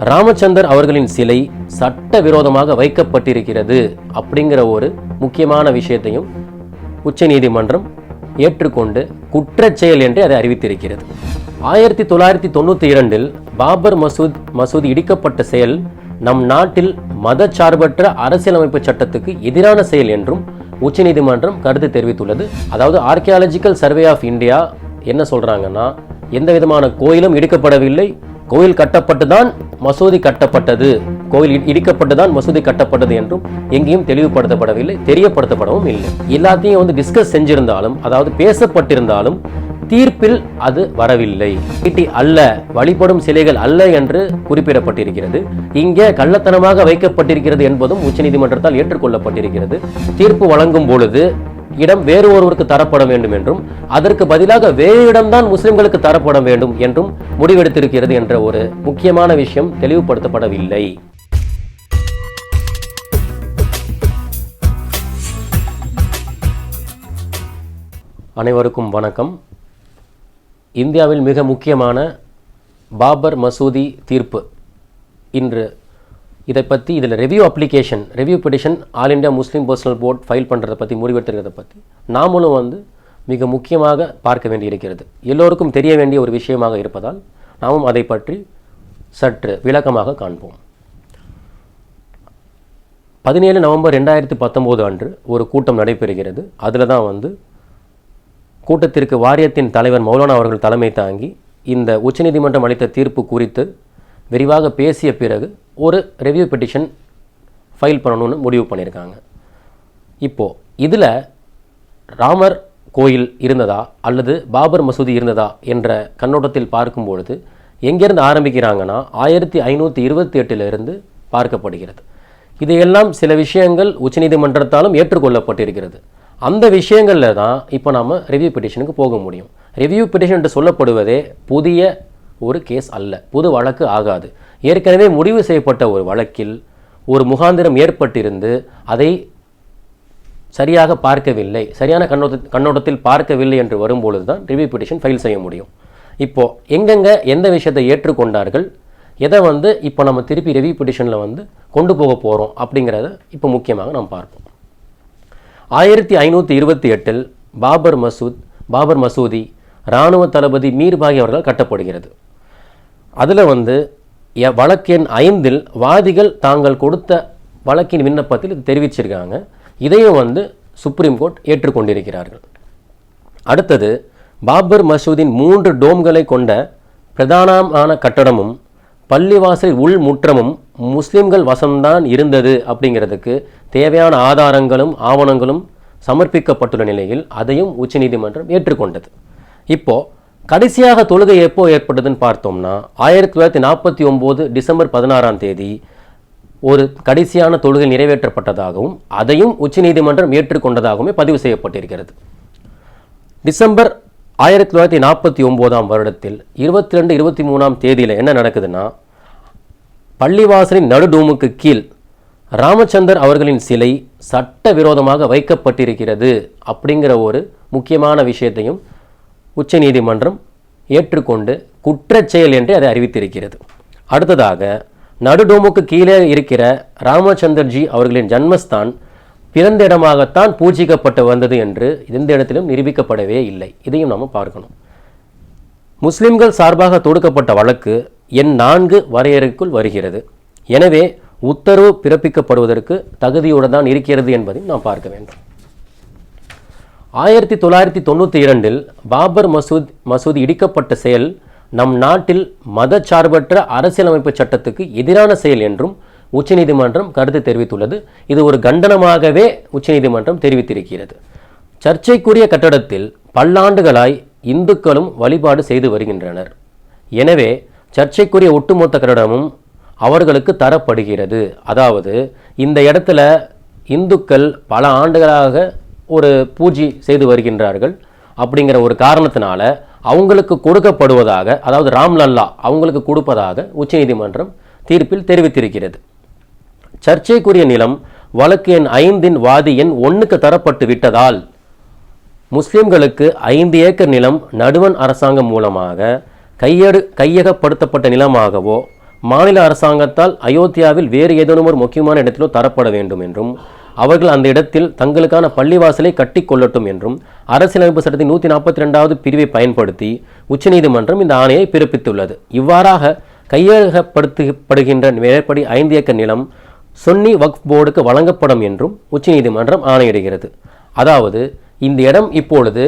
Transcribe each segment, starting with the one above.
ராமச்சந்தர் அவர்களின் சிலை சட்டவிரோதமாக வைக்கப்பட்டிருக்கிறது அப்படிங்கிற ஒரு முக்கியமான விஷயத்தையும் உச்சநீதிமன்றம் ஏற்றுக்கொண்டு குற்றச்செயல் என்றே என்று அதை அறிவித்திருக்கிறது. ஆயிரத்தி தொள்ளாயிரத்தி தொண்ணூற்றி இரண்டில் பாபர் மசூத் மசூதி இடிக்கப்பட்ட செயல் நம் நாட்டில் மதச்சார்பற்ற அரசியலமைப்பு சட்டத்துக்கு எதிரான செயல் என்றும் உச்சநீதிமன்றம் கருத்து தெரிவித்துள்ளது. அதாவது ஆர்கியாலஜிக்கல் சர்வே ஆஃப் இந்தியா என்ன சொல்கிறாங்கன்னா எந்த விதமான கோயிலும் இடிக்கப்படவில்லை கோயில் கட்டப்பட்டுதான் மசூதி கட்டப்பட்டது. கோயில் இடிக்கப்பட்டு இடிக்கப்பட்டுதான் மசூதி கட்டப்பட்டது என்றும் எங்கேயும் தெளிவுபடுத்தப்படவில்லை தெரியப்படுத்தப்படவும் இல்லை. எல்லாத்தையும் வந்து டிஸ்கஸ் செஞ்சிருந்தாலும் அதாவது பேசப்பட்டிருந்தாலும் தீர்ப்பில் அது வரவில்லை. ஈட்டி அல்ல வழிபடும் சிலைகள் அல்ல என்று குறிப்பிடப்பட்டிருக்கிறது. இங்கே கள்ளத்தனமாக வைக்கப்பட்டிருக்கிறது என்பதும் உச்சநீதிமன்றத்தால் ஏற்றுக்கொள்ளப்பட்டிருக்கிறது. தீர்ப்பு வழங்கும் பொழுது இடம் வேறு ஒருவருக்கு தரப்பட வேண்டும் என்றும் அதற்கு பதிலாக வேறு இடம்தான் முஸ்லிம்களுக்கு தரப்பட வேண்டும் என்றும் முடிவெடுத்திருக்கிறது என்ற ஒரு முக்கியமான விஷயம் தெளிவுபடுத்தப்படவில்லை. அனைவருக்கும் வணக்கம். இந்தியாவில் மிக முக்கியமான பாபர் மசூதி தீர்ப்பு இன்று இதை பற்றி இதில் review application review petition all India Muslim personal board file பண்ணுறதை பற்றி முடிவெடுத்துக்கிறத பற்றி நாமளும் வந்து மிக முக்கியமாக பார்க்க வேண்டியிருக்கிறது. எல்லோருக்கும் தெரிய வேண்டிய ஒரு விஷயமாக இருப்பதால் நாமும் அதை பற்றி சற்று விளக்கமாக காண்போம். பதினேழு நவம்பர் ரெண்டாயிரத்தி பத்தொம்போது அன்று ஒரு கூட்டம் நடைபெறுகிறது. அதில் தான் வந்து கூட்டத்திற்கு வாரியத்தின் தலைவர் மௌலானா அவர்கள் தலைமை தாங்கி இந்த உச்சநீதிமன்றம் அளித்த தீர்ப்பு குறித்து விரிவாக பேசிய பிறகு ஒரு ரெவ்யூ பெட்டிஷன் ஃபைல் பண்ணணும்னு முடிவு பண்ணியிருக்காங்க. இப்போது இதில் ராமர் கோயில் இருந்ததா? அல்லது பாபர் மசூதி இருந்ததா? என்ற கண்ணோட்டத்தில் பார்க்கும் பொழுது எங்கேருந்து ஆரம்பிக்கிறாங்கன்னா ஆயிரத்தி ஐநூற்றி இருபத்தி எட்டிலிருந்து பார்க்கப்படுகிறது. இதையெல்லாம் சில விஷயங்கள் உச்சநீதிமன்றத்தாலும் ஏற்றுக்கொள்ளப்பட்டிருக்கிறது. அந்த விஷயங்களில் தான் இப்போ நாம் ரிவ்யூ பெட்டிஷனுக்கு போக முடியும். ரிவ்யூ பெட்டிஷன் என்று சொல்லப்படுவதே புதிய ஒரு கேஸ் அல்ல. புது வழக்கு ஆகாது. ஏற்கனவே முடிவு செய்யப்பட்ட ஒரு வழக்கில் ஒரு முகாந்திரம் ஏற்பட்டிருந்து அதை சரியாக பார்க்கவில்லை சரியான கண்ணோட்ட கண்ணோட்டத்தில் பார்க்கவில்லை என்று வரும்பொழுது தான் ரிவ்யூ பிட்டிஷன் ஃபைல் செய்ய முடியும். இப்போது எங்கெங்கே எந்த விஷயத்தை ஏற்றுக்கொண்டார்கள் எதை வந்து இப்போ நம்ம திருப்பி ரிவ்யூ பிட்டிஷனில் வந்து கொண்டு போக போகிறோம் அப்படிங்கிறத இப்போ முக்கியமாக நாம் பார்ப்போம். ஆயிரத்தி ஐநூற்றி இருபத்தி எட்டில் பாபர் மசூத் பாபர் மசூதி இராணுவ தளபதி மீர்பாகி அவர்கள் கட்டப்படுகிறது. அதில் வந்து எ- ஐந்தில் வாதிகள் தாங்கள் கொடுத்த வழக்கின் விண்ணப்பத்தில் இது தெரிவிச்சிருக்காங்க. இதையும் வந்து சுப்ரீம் கோர்ட் ஏற்றுக்கொண்டிருக்கிறார்கள். அடுத்தது பாபர் மசூதின் மூன்று டோம்களை கொண்ட பிரதானமான கட்டடமும் பள்ளிவாசல் உள் முற்றமும் முஸ்லிம்கள் வசம்தான் இருந்தது அப்படிங்கிறதுக்கு தேவையான ஆதாரங்களும் ஆவணங்களும் சமர்ப்பிக்கப்பட்டுள்ள நிலையில் அதையும் உச்சநீதிமன்றம் ஏற்றுக்கொண்டது. இப்போ கடைசியாக தொழுகை எப்போ ஏற்பட்டதுன்னு பார்த்தோம்னா ஆயிரத்தி தொள்ளாயிரத்தி நாற்பத்தி ஒம்பது டிசம்பர் பதினாறாம் தேதி ஒரு கடைசியான தொழுகை நிறைவேற்றப்பட்டதாகவும் அதையும் உச்சநீதிமன்றம் ஏற்றுக்கொண்டதாகவுமே பதிவு செய்யப்பட்டிருக்கிறது. டிசம்பர் ஆயிரத்தி தொள்ளாயிரத்தி நாற்பத்தி ஒம்போதாம் வருடத்தில் இருபத்தி ரெண்டு இருபத்தி மூணாம் தேதியில் என்ன நடக்குதுன்னா பள்ளிவாசலின் நடுடூமுக்கு கீழ் ராமச்சந்தர் அவர்களின் சிலை சட்டவிரோதமாக வைக்கப்பட்டிருக்கிறது அப்படிங்கிற ஒரு முக்கியமான விஷயத்தையும் உச்சநீதிமன்றம் ஏற்றுக்கொண்டு குற்றச்செயல் என்று அதை அறிவித்திருக்கிறது. அடுத்ததாக நடுடோமுக்கு கீழே இருக்கிற ராமச்சந்தர்ஜி அவர்களின் ஜன்மஸ்தான் பிறந்த இடமாகத்தான் பூஜிக்கப்பட்டு வந்தது என்று எந்த இடத்திலும் நிரூபிக்கப்படவே இல்லை. இதையும் நாம் பார்க்கணும். முஸ்லிம்கள் சார்பாக தொடுக்கப்பட்ட வழக்கு எண் நான்கு வரையறைக்குள் வருகிறது. எனவே உத்தரவு பிறப்பிக்கப்படுவதற்கு தகுதியுடன் தான் இருக்கிறது என்பதையும் நாம் பார்க்க வேண்டும். ஆயிரத்தி தொள்ளாயிரத்தி தொண்ணூற்றி இரண்டில் பாபர் மசூத் மசூதி இடிக்கப்பட்ட செயல் நம் நாட்டில் மதச்சார்பற்ற அரசியலமைப்பு சட்டத்துக்கு எதிரான செயல் என்றும் உச்சநீதிமன்றம் கருத்து தெரிவித்துள்ளது. இது ஒரு கண்டனமாகவே உச்சநீதிமன்றம் தெரிவித்திருக்கிறது. சர்ச்சைக்குரிய கட்டடத்தில் பல்லாண்டுகளாய் இந்துக்களும் வழிபாடு செய்து வருகின்றனர். எனவே சர்ச்சைக்குரிய ஒட்டுமொத்த கட்டடமும் அவர்களுக்கு தரப்படுகிறது. அதாவது இந்த இடத்துல இந்துக்கள் பல ஆண்டுகளாக ஒரு பூஜை செய்து வருகின்றார்கள் அப்படிங்கிற ஒரு காரணத்தினால அவங்களுக்கு கொடுக்கப்படுவதாக அதாவது ராம்லல்லா அவங்களுக்கு கொடுப்பதாக உச்சநீதிமன்றம் தீர்ப்பில் தெரிவித்திருக்கிறது. சர்ச்சைக்குரிய நிலம் வழக்கு எண் ஐந்தின் வாதி எண் ஒன்றுக்கு தரப்பட்டு விட்டதால் முஸ்லிம்களுக்கு ஐந்து ஏக்கர் நிலம் நடுவன் அரசாங்கம் மூலமாக கையெடு கையகப்படுத்தப்பட்ட நிலமாகவோ மாநில அரசாங்கத்தால் அயோத்தியாவில் வேறு ஏதேனும் ஒரு முக்கியமான இடத்திலோ தரப்பட வேண்டும் என்றும் அவர்கள் அந்த இடத்தில் தங்களுக்கான பள்ளிவாசலை கட்டி கொள்ளட்டும் என்றும் அரசியலமைப்பு சட்டத்தின் நூற்றி நாற்பத்தி ரெண்டாவது பிரிவை பயன்படுத்தி உச்சநீதிமன்றம் இந்த ஆணையை பிறப்பித்துள்ளது. இவ்வாறாக கையகப்படுத்தப்படுகின்ற மேற்படி ஐந்து ஏக்கர் நிலம் சொன்னி வக்ஃப் போர்டுக்கு வழங்கப்படும் என்றும் உச்சநீதிமன்றம் ஆணையிடுகிறது. அதாவது இந்த இடம் இப்பொழுது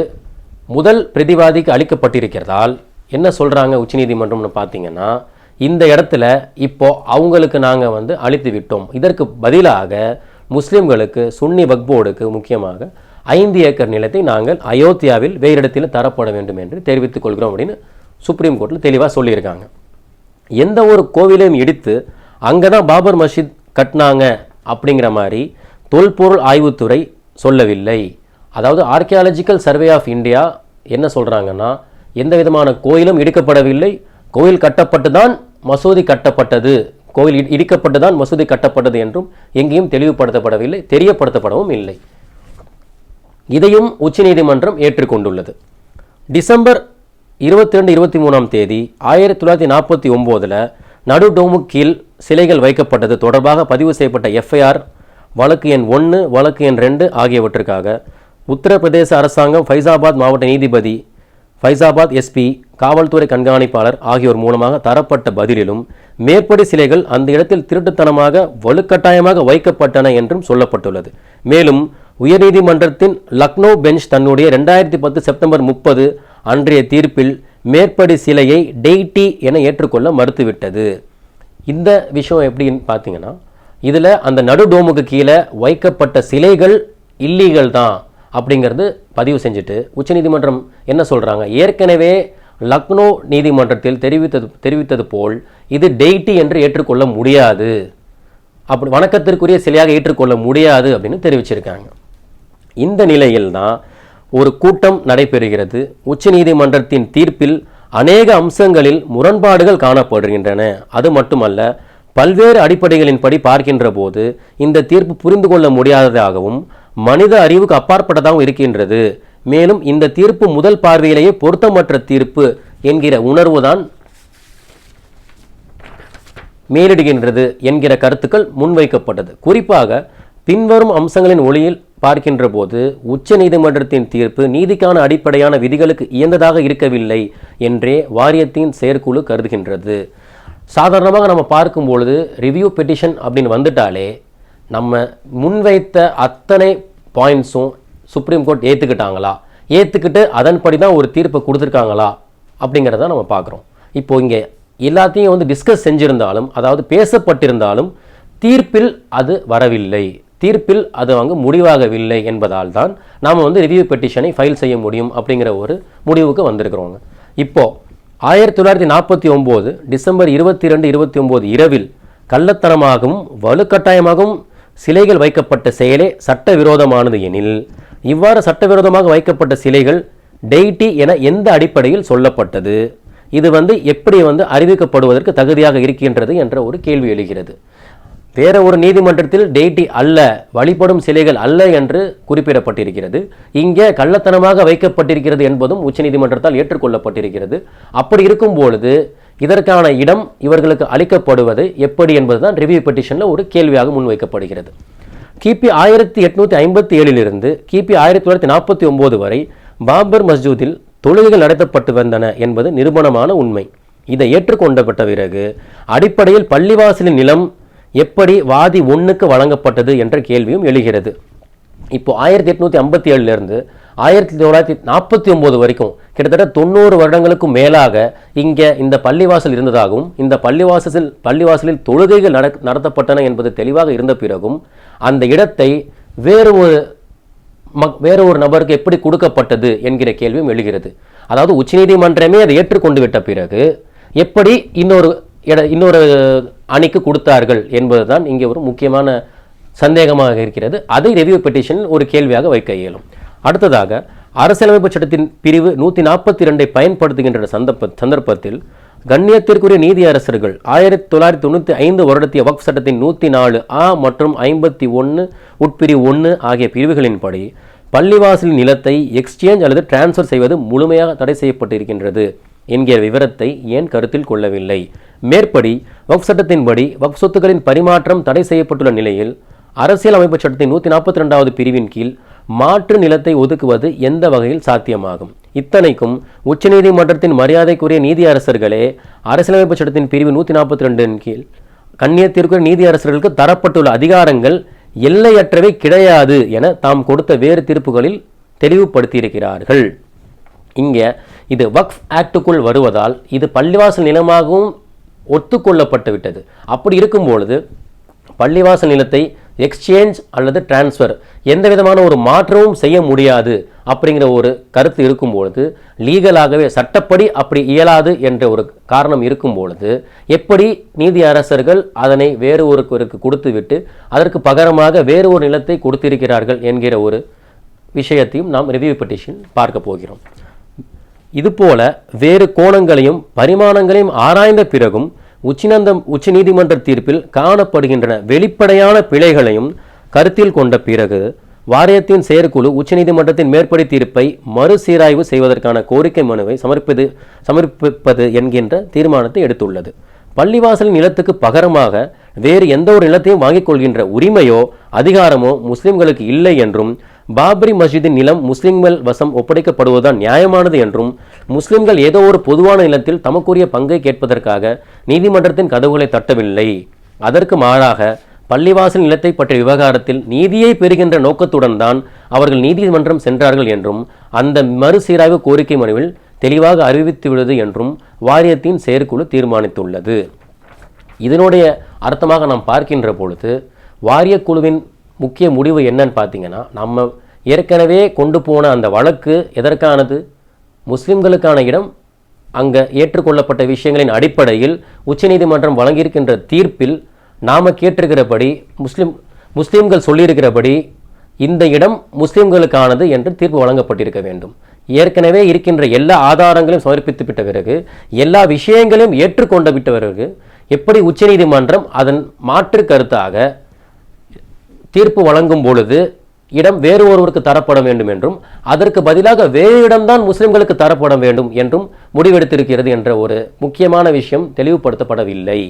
முதல் பிரதிவாதிக்கு அளிக்கப்பட்டிருக்கிறதால் என்ன சொல்கிறாங்க உச்சநீதிமன்றம்னு பார்த்தீங்கன்னா இந்த இடத்துல இப்போ அவங்களுக்கு நாங்கள் வந்து அளித்து விட்டோம். இதற்கு பதிலாக முஸ்லிம்களுக்கு சுன்னி வக்போர்டுக்கு முக்கியமாக ஐந்து ஏக்கர் நிலத்தை நாங்கள் அயோத்தியாவில் வேறு இடத்தில் தரப்பட வேண்டும் என்று தெரிவித்துக் கொள்கிறோம் அப்படின்னு சுப்ரீம் கோர்ட்டில் தெளிவாக சொல்லியிருக்காங்க. எந்த ஒரு கோவிலையும் இடித்து அங்கே தான் பாபர் மஸ்ஜித் கட்டினாங்க அப்படிங்கிற மாதிரி தொல்பொருள் ஆய்வுத்துறை சொல்லவில்லை. அதாவது ஆர்கியாலஜிக்கல் சர்வே ஆஃப் இந்தியா என்ன சொல்கிறாங்கன்னா எந்த விதமான கோயிலும் இடிக்கப்படவில்லை. கோயில் கட்டப்பட்டு தான் மசூதி கட்டப்பட்டது. கோயில் இடிக்கப்பட்டுதான் மசூதி கட்டப்பட்டது என்றும் எங்கேயும் தெளிவுபடுத்தப்படவில்லை தெரியப்படுத்தப்படவும் இல்லை. இதையும் உச்சநீதிமன்றம் ஏற்றுக்கொண்டுள்ளது. டிசம்பர் இருபத்தி ரெண்டு இருபத்தி மூணாம் தேதி ஆயிரத்தி தொள்ளாயிரத்தி நாற்பத்தி ஒம்போதில் நடு டோமு கீழ் சிலைகள் வைக்கப்பட்டது தொடர்பாக பதிவு செய்யப்பட்ட எஃப்ஐஆர் வழக்கு எண் ஒன்று வழக்கு எண் ரெண்டு ஆகியவற்றுக்காக உத்தரப்பிரதேச அரசாங்கம் ஃபைசாபாத் மாவட்ட நீதிபதி ஃபைசாபாத் எஸ்பி காவல்துறை கண்காணிப்பாளர் ஆகியோர் மூலமாக தரப்பட்ட பதிலிலும் மேற்படி சிலைகள் அந்த இடத்தில் திருட்டுத்தனமாக வலுக்கட்டாயமாக வைக்கப்பட்டன என்றும் சொல்லப்பட்டுள்ளது. மேலும் உயர்நீதிமன்றத்தின் லக்னோ பெஞ்ச் தன்னுடைய ரெண்டாயிரத்தி பத்து செப்டம்பர் முப்பது அன்றைய தீர்ப்பில் மேற்படி சிலையை டெய்டி என ஏற்றுக்கொள்ள மறுத்துவிட்டது. இந்த விஷயம் எப்படின்னு பார்த்தீங்கன்னா இதில் அந்த நடு டோமுக்கு கீழே வைக்கப்பட்ட சிலைகள் இல்லீகல் தான் அப்படிங்கிறது பதிவு செஞ்சுட்டு உச்சநீதிமன்றம் என்ன சொல்கிறாங்க ஏற்கனவே லக்னோ நீதிமன்றத்தில் தெரிவித்தது தெரிவித்தது போல் இது டெய்டி என்று ஏற்றுக்கொள்ள முடியாது. அப்படி வணக்கத்திற்குரிய சிலையாக ஏற்றுக்கொள்ள முடியாது அப்படின்னு தெரிவிச்சிருக்காங்க. இந்த நிலையில் தான் ஒரு கூட்டம் நடைபெறுகிறது. உச்சநீதிமன்றத்தின் தீர்ப்பில் அநேக அம்சங்களில் முரண்பாடுகள் காணப்படுகின்றன. அது மட்டுமல்ல பல்வேறு அடிப்படைகளின்படி பார்க்கின்ற போது இந்த தீர்ப்பு புரிந்து கொள்ள முடியாததாகவும் மனித அறிவுக்கு அப்பாற்பட்டதாகவும் இருக்கின்றது. மேலும் இந்த தீர்ப்பு முதல் பார்வையிலேயே பொருத்தமற்ற தீர்ப்பு என்கிற உணர்வுதான் மேலிடுகின்றது என்கிற கருத்துக்கள் முன்வைக்கப்பட்டது. குறிப்பாக பின்வரும் அம்சங்களின் ஒளியில் பார்க்கின்ற போது உச்ச நீதிமன்றத்தின் தீர்ப்பு நீதிக்கான அடிப்படையான விதிகளுக்கு இயந்ததாக இருக்கவில்லை என்றே வாரியத்தின் செயற்குழு கருதுகின்றது. சாதாரணமாக நம்ம பார்க்கும் பொழுது ரிவ்யூ பெட்டிஷன் அப்படின்னு வந்துட்டாலே நம்ம முன்வைத்த அத்தனை பாயிண்ட்ஸும் சுப்ரீம் கோர்ட் ஏற்றுக்கிட்டாங்களா ஏற்றுக்கிட்டு அதன்படி தான் ஒரு தீர்ப்பை கொடுத்துருக்காங்களா? அப்படிங்கிறத நம்ம பார்க்குறோம். இப்போ இங்கே எல்லாத்தையும் வந்து டிஸ்கஸ் செஞ்சுருந்தாலும் அதாவது பேசப்பட்டிருந்தாலும் தீர்ப்பில் அது வரவில்லை. தீர்ப்பில் அது அங்கு முடிவாகவில்லை என்பதால் தான் நாம் வந்து ரிவ்யூ பெட்டிஷனை ஃபைல் செய்ய முடியும் அப்படிங்கிற ஒரு முடிவுக்கு வந்திருக்கிறோங்க. இப்போது ஆயிரத்தி தொள்ளாயிரத்தி நாற்பத்தி ஒம்பது டிசம்பர் இருபத்தி ரெண்டு இருபத்தி ஒம்பது இரவில் கள்ளத்தனமாகவும் வலுக்கட்டாயமாகவும் சிலைகள் வைக்கப்பட்ட செயலே சட்டவிரோதமானது எனில் இவ்வாறு சட்டவிரோதமாக வைக்கப்பட்ட சிலைகள் டெய்டி என எந்த அடிப்படையில் சொல்லப்பட்டது? இது வந்து எப்படி வந்து அறிவிக்கப்படுவதற்கு தகுதியாக இருக்கின்றது என்ற ஒரு கேள்வி எழுகிறது. வேற ஒரு நீதிமன்றத்தில் டெய்டி அல்ல வழிபடும் சிலைகள் அல்ல என்று குறிப்பிடப்பட்டிருக்கிறது. இங்கே கள்ளத்தனமாக வைக்கப்பட்டிருக்கிறது என்பதும் உச்சநீதிமன்றத்தால் ஏற்றுக்கொள்ளப்பட்டிருக்கிறது. அப்படி இருக்கும் பொழுது இதற்கான இடம் இவர்களுக்கு அளிக்கப்படுவது எப்படி என்பதுதான் ரிவ்யூ பெட்டிஷனில் ஒரு கேள்வியாக முன்வைக்கப்படுகிறது. கிபி ஆயிரத்தி எட்நூத்தி ஐம்பத்தி ஏழிலிருந்து கிபி ஆயிரத்தி தொள்ளாயிரத்தி நாற்பத்தி ஒன்பது வரை பாபர் மஸ்ஜூதில் தொழுகைகள் நடத்தப்பட்டு வந்தன என்பது நிரூபணமான உண்மை. இதை ஏற்றுக்கொண்டப்பட்ட பிறகு அடிப்படையில் பள்ளிவாசலின் நிலம் எப்படி வாதி ஒன்றுக்கு வழங்கப்பட்டது என்ற கேள்வியும் எழுகிறது. இப்போ ஆயிரத்தி எட்நூற்றி ஐம்பத்தி ஏழுலேருந்து ஆயிரத்தி தொள்ளாயிரத்தி நாற்பத்தி ஒம்பது வரைக்கும் கிட்டத்தட்ட தொண்ணூறு வருடங்களுக்கும் மேலாக இங்கே இந்த பள்ளிவாசல் இருந்ததாகவும் இந்த பள்ளிவாசலில் பள்ளிவாசலில் தொழுகைகள் நட நடத்தப்பட்டன என்பது தெளிவாக இருந்த பிறகும் அந்த இடத்தை வேறு ஒரு மக் வேறு ஒரு நபருக்கு எப்படி கொடுக்கப்பட்டது என்கிற கேள்வியும் எழுகிறது. அதாவது உச்சநீதிமன்றமே அதை ஏற்றுக்கொண்டு விட்ட பிறகு எப்படி இன்னொரு இட இன்னொரு அணிக்கு கொடுத்தார்கள் என்பதுதான் இங்கே ஒரு முக்கியமான சந்தேகமாக இருக்கிறது. அதை ரெவியூ பெட்டிஷனில் ஒரு கேள்வியாக வைக்க இயலும். அடுத்ததாக அரசியலமைப்பு சட்டத்தின் பிரிவு நூற்றி நாற்பத்தி ரெண்டை பயன்படுத்துகின்ற சந்தர்ப்ப சந்தர்ப்பத்தில் கண்ணியத்திற்குரிய நீதியரசர்கள் ஆயிரத்தி தொள்ளாயிரத்தி தொண்ணூற்றி ஐந்து வருடத்திய வக்ஃப் சட்டத்தின் நூற்றி நாலு ஆ மற்றும் ஐம்பத்தி ஒன்று உட்பிரிவு ஒன்று ஆகிய பிரிவுகளின்படி பள்ளிவாசலின் நிலத்தை எக்ஸ்சேஞ்ச் அல்லது டிரான்ஸ்ஃபர் செய்வது முழுமையாக தடை செய்யப்பட்டிருக்கின்றது என்கிற விவரத்தை ஏன் கருத்தில் கொள்ளவில்லை? மேற்படி வக்ஃப் சட்டத்தின்படி வக்ஃப் சொத்துக்களின் பரிமாற்றம் தடை செய்யப்பட்டுள்ள நிலையில் அரசியல் அமைப்பு சட்டத்தின் நூற்றி நாற்பத்தி ரெண்டாவது பிரிவின் கீழ் மாற்று நிலத்தை ஒதுக்குவது எந்த வகையில் சாத்தியமாகும்? இத்தனைக்கும் உச்சநீதிமன்றத்தின் மரியாதைக்குரிய நீதியரசர்களே அரசியலமைப்பு சட்டத்தின் பிரிவு நூற்றி நாற்பத்தி ரெண்டின் கீழ் கண்ணியத்திற்குரிய நீதியரசர்களுக்கு தரப்பட்டுள்ள அதிகாரங்கள் எல்லையற்றவை கிடையாது என தாம் கொடுத்த வேறு தீர்ப்புகளில் தெளிவுபடுத்தியிருக்கிறார்கள். இங்கே இது வக்ஃப் ஆக்டுக்குள் வருவதால் இது பள்ளிவாசல் நிலமாகவும் ஒத்துக்கொள்ளப்பட்டு விட்டது அப்படி இருக்கும் பொழுது பள்ளிவாசல் நிலத்தை எக்ஸ்சேஞ்ச் அல்லது டிரான்ஸ்ஃபர் எந்த விதமான ஒரு மாற்றமும் செய்ய முடியாது அப்படிங்கிற ஒரு கருத்து இருக்கும் பொழுது லீகலாகவே சட்டப்படி அப்படி இயலாது என்ற ஒரு காரணம் இருக்கும் பொழுது எப்படி நீதி அரசர்கள் அதனை வேறு ஒருவருக்கு கொடுத்துவிட்டு அதற்கு பகரமாக வேறு ஒரு நிலத்தை கொடுத்திருக்கிறார்கள் என்கிற ஒரு விஷயத்தையும் நாம் ரிவ்யூ பெட்டிஷன் பார்க்க போகிறோம். இதுபோல வேறு கோணங்களையும் பரிமாணங்களையும் ஆராய்ந்த பிறகும் உச்சநந்தம் உச்சநீதிமன்ற தீர்ப்பில் காணப்படுகின்றன வெளிப்படையான பிழைகளையும் கருத்தில் கொண்ட பிறகு வாரியத்தின் செயற்குழு உச்சநீதிமன்றத்தின் மேற்படி தீர்ப்பை மறுசீராய்வு செய்வதற்கான கோரிக்கை மனுவை சமர்ப்பது சமர்ப்பிப்பது என்கின்ற தீர்மானத்தை எடுத்துள்ளது. பள்ளிவாசல் நிலத்துக்கு பகரமாக வேறு எந்த ஒரு நிலத்தையும் வாங்கிக் கொள்கின்ற உரிமையோ அதிகாரமோ முஸ்லிம்களுக்கு இல்லை என்றும் பாபரி மஸ்ஜிதின் நிலம் முஸ்லிம்கள் வசம் ஒப்படைக்கப்படுவதுதான் நியாயமானது என்றும் முஸ்லிம்கள் ஏதோ ஒரு பொதுவான நிலத்தில் தமக்குரிய பங்கை கேட்பதற்காக நீதிமன்றத்தின் கதவுகளை தட்டவில்லை. அதற்கு மாறாக பள்ளிவாசல் நிலத்தை பற்றிய விவகாரத்தில் நீதியை பெறுகின்ற நோக்கத்துடன் தான் அவர்கள் நீதிமன்றம் சென்றார்கள் என்றும் அந்த மறுசீராய்வு கோரிக்கை மனுவில் தெளிவாக அறிவித்துவிடுது என்றும் வாரியத்தின் செயற்குழு தீர்மானித்துள்ளது. இதனுடைய அர்த்தமாக நாம் பார்க்கின்ற பொழுது வாரியக் குழுவின் முக்கிய முடிவு என்னன்னு பார்த்தீங்கன்னா நம்ம ஏற்கனவே கொண்டு போன அந்த வழக்கு எதற்கானது? முஸ்லிம்களுக்கான இடம் அங்கே ஏற்றுக்கொள்ளப்பட்ட விஷயங்களின் அடிப்படையில் உச்சநீதிமன்றம் வழங்கியிருக்கின்ற தீர்ப்பில் நாம் கேட்டிருக்கிறபடி முஸ்லிம் முஸ்லீம்கள் சொல்லியிருக்கிறபடி இந்த இடம் முஸ்லீம்களுக்கானது என்று தீர்ப்பு வழங்கப்பட்டிருக்க வேண்டும். ஏற்கனவே இருக்கின்ற எல்லா ஆதாரங்களையும் சமர்ப்பித்து விட்ட பிறகு எல்லா விஷயங்களையும் ஏற்றுக்கொண்ட விட்ட பிறகு எப்படி உச்சநீதிமன்றம் அதன் மாற்று கருத்தாக தீர்ப்பு வழங்கும் பொழுது இடம் வேறு ஒருவருக்கு தரப்பட வேண்டும் என்றும் அதற்கு பதிலாக வேறு இடம்தான் முஸ்லிம்களுக்கு தரப்பட வேண்டும் என்றும் முடிவெடுத்திருக்கிறது என்ற ஒரு முக்கியமான விஷயம் தெளிவுபடுத்தப்படவில்லை.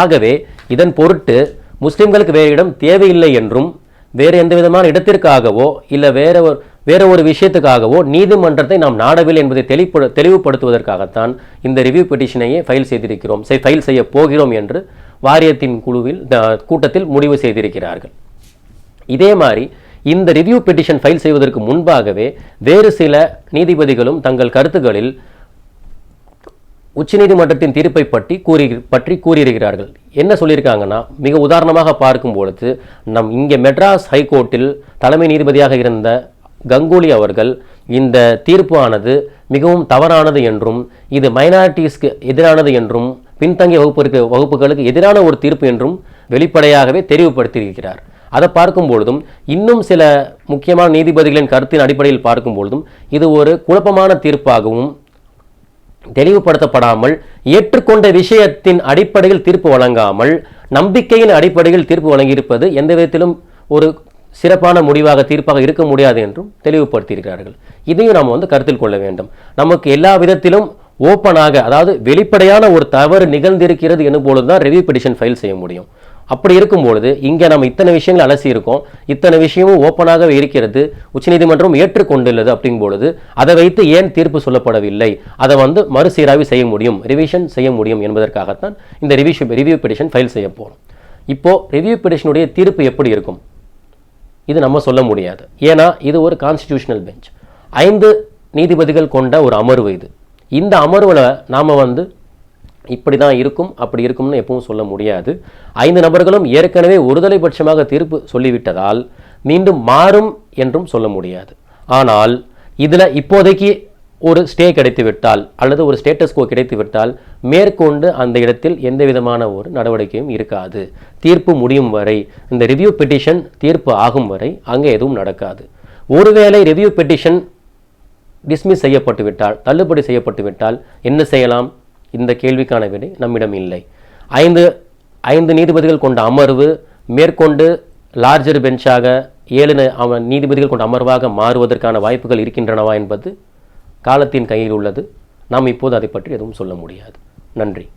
ஆகவே இதன் பொருட்டு முஸ்லிம்களுக்கு வேறு இடம் தேவையில்லை என்றும் வேறு எந்த விதமான இடத்திற்காகவோ இல்லை வேற ஒரு வேற ஒரு விஷயத்துக்காகவோ நீதிமன்றத்தை நாம் நாடவில்லை என்பதை தெளிப்படு தெளிவுபடுத்துவதற்காகத்தான் இந்த ரிவ்யூ பெட்டிஷனையே ஃபைல் செய்திருக்கிறோம் ஃபைல் செய்ய போகிறோம் என்று வாரியத்தின் குழுவில் கூட்டத்தில் முடிவு செய்திருக்கிறார்கள். இதே மாதிரி இந்த ரிவ்யூ பெட்டிஷன் ஃபைல் செய்வதற்கு முன்பாகவே வேறு சில நீதிபதிகளும் தங்கள் கருத்துக்களில் உச்சநீதிமன்றத்தின் தீர்ப்பை பற்றி கூறி பற்றி கூறியிருக்கிறார்கள். என்ன சொல்லியிருக்காங்கன்னா மிக உதாரணமாக பார்க்கும் பொழுது நம் இங்கே மெட்ராஸ் ஹைகோர்ட்டில் தலைமை நீதிபதியாக இருந்த கங்குலி அவர்கள் இந்த தீர்ப்பு ஆனது மிகவும் தவறானது என்றும் இது மைனாரிட்டிஸ்க்கு எதிரானது என்றும் பின்தங்கிய வகுப்பிற்கு வகுப்புகளுக்கு எதிரான ஒரு தீர்ப்பு என்றும் வெளிப்படையாகவே தெரிவுபடுத்தியிருக்கிறார். அதை பார்க்கும் பொழுதும் இன்னும் சில முக்கியமான நீதிபதிகளின் கருத்தின் அடிப்படையில் பார்க்கும் பொழுதும் இது ஒரு குழப்பமான தீர்ப்பாகவும் தெளிவுபடுத்தப்படாமல் ஏற்றுக்கொண்ட விஷயத்தின் அடிப்படையில் தீர்ப்பு வழங்காமல் நம்பிக்கையின் அடிப்படையில் தீர்ப்பு வழங்கியிருப்பது எந்த விதத்திலும் ஒரு சிறப்பான முடிவாக தீர்ப்பாக இருக்க முடியாது என்றும் தெளிவுபடுத்தியிருக்கிறார்கள். இதையும் நாம் வந்து கருத்தில் கொள்ள வேண்டும். நமக்கு எல்லா விதத்திலும் ஓப்பனாக அதாவது வெளிப்படையான ஒரு தவறு நிகழ்ந்திருக்கிறது என்னும் பொழுதுதான் ரிவ்யூ பெடிஷன் ஃபைல் செய்ய முடியும். அப்படி இருக்கும் பொழுது இங்கே நம்ம இத்தனை விஷயங்கள் அலசி இருக்கோம். இத்தனை விஷயமும் ஓப்பனாகவே இருக்கிறது. உச்சநீதிமன்றம் ஏற்றுக்கொண்டுள்ளது அப்படிங்கும் பொழுது அதை வைத்து ஏன் தீர்ப்பு சொல்லப்படவில்லை? அதை வந்து மறுசீராய்வு செய்ய முடியும். ரிவிஷன் செய்ய முடியும் என்பதற்காகத்தான் இந்த ரிவிஷன் ரிவ்யூ பெடிஷன் ஃபைல் செய்ய போகிறோம் இப்போது ரிவ்யூ பெடிஷனுடைய தீர்ப்பு எப்படி இருக்கும்? இது நம்ம சொல்ல முடியாது. ஏன்னா இது ஒரு கான்ஸ்டிடியூஷனல் பெஞ்ச் ஐந்து நீதிபதிகள் கொண்ட ஒரு அமர்வு இது. இந்த அமர்வில் நாம் வந்து இப்படி தான் இருக்கும் அப்படி இருக்கும்னு எப்பவும் சொல்ல முடியாது. ஐந்து நபர்களும் ஏற்கனவே ஒருதலை பட்சமாக தீர்ப்பு சொல்லிவிட்டதால் மீண்டும் மாறும் என்றும் சொல்ல முடியாது. ஆனால் இதில் இப்போதைக்கு ஒரு ஸ்டே கிடைத்துவிட்டால் அல்லது ஒரு ஸ்டேட்டஸ் கோ மேற்கொண்டு அந்த இடத்தில் எந்த விதமான ஒரு நடவடிக்கையும் இருக்காது. தீர்ப்பு முடியும் வரை இந்த ரிவ்யூ பெட்டிஷன் தீர்ப்பு ஆகும் வரை அங்கே எதுவும் நடக்காது. ஒருவேளை ரிவ்யூ பெட்டிஷன் டிஸ்மிஸ் செய்யப்பட்டுவிட்டால் தள்ளுபடி செய்யப்பட்டு விட்டால் என்ன செய்யலாம்? இந்த கேள்விக்கான விடை நம்மிடம் இல்லை. ஐந்து ஐந்து நீதிபதிகள் கொண்ட அமர்வு மேற்கொண்டு லார்ஜர் பெஞ்சாக ஏழு ந- நீதிபதிகள் கொண்ட அமர்வாக மாறுவதற்கான வாய்ப்புகள் இருக்கின்றனவா என்பது காலத்தின் கையில் உள்ளது. நாம் இப்போது அதை பற்றி எதுவும் சொல்ல முடியாது. நன்றி.